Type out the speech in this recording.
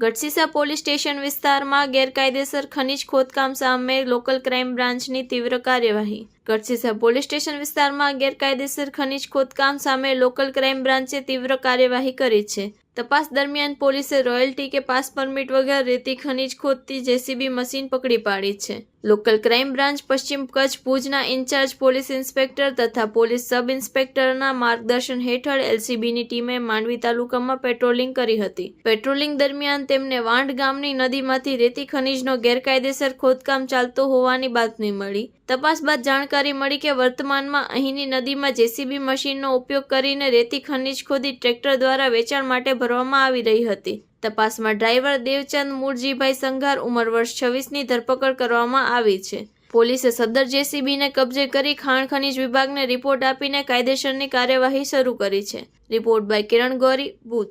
Gadhsisa police station વિસ્તારમાં ગેરકાયદેસર ખનીજ ખોદકામ સામે લોકલ ક્રાઇમ બ્રાન્ચની તીવ્ર કાર્યવાહી. ગઢસીસા પોલીસ સ્ટેશન વિસ્તારમાં ગેરકાયદેસર ખનીજ ખોદકામ સામે લોકલ ક્રાઇમ બ્રાન્ચે તીવ્ર કાર્યવાહી કરી છે. તપાસ દરમિયાન પોલીસે રોયલ્ટી કે પાસ પરમિટ વગર રેતી ખનીજ ખોદતી જેસીબી મશીન પકડી પાડી છે. લોકલ ક્રાઇમ બ્રાન્ચ પશ્ચિમ કચ્છ ભુજના ઇન્ચાર્જ પોલીસ ઇન્સ્પેક્ટર તથા પોલીસ સબ ઇન્સ્પેક્ટરના માર્ગદર્શન હેઠળ એલસીબીની ટીમે માંડવી તાલુકામાં પેટ્રોલિંગ કરી હતી. પેટ્રોલિંગ દરમિયાન તેમને વાંઢ ગામની નદીમાંથી રેતી ખનીજનો ગેરકાયદેસર ખોદકામ ચાલતો હોવાની બાતમી મળી. તપાસ બાદ જાણકારી મળી કે વર્તમાનમાં અહીંની નદીમાં જેસીબી મશીનનો ઉપયોગ કરીને રેતી ખનીજ ખોદી ટ્રેક્ટર દ્વારા વેચાણ માટે ભરવામાં આવી રહી હતી. તપાસમાં ડ્રાઈવર દેવચંદ મૂળજીભાઈ સંઘાર ઉંમર વર્ષ છવ્વીસની ધરપકડ કરવામાં આવી છે. પોલીસે સદર જેસીબીને કબજે કરી ખાણ ખનીજ વિભાગને રિપોર્ટ આપીને કાયદેસરની કાર્યવાહી શરૂ કરી છે. Report by Kiran Gori, Bhuj.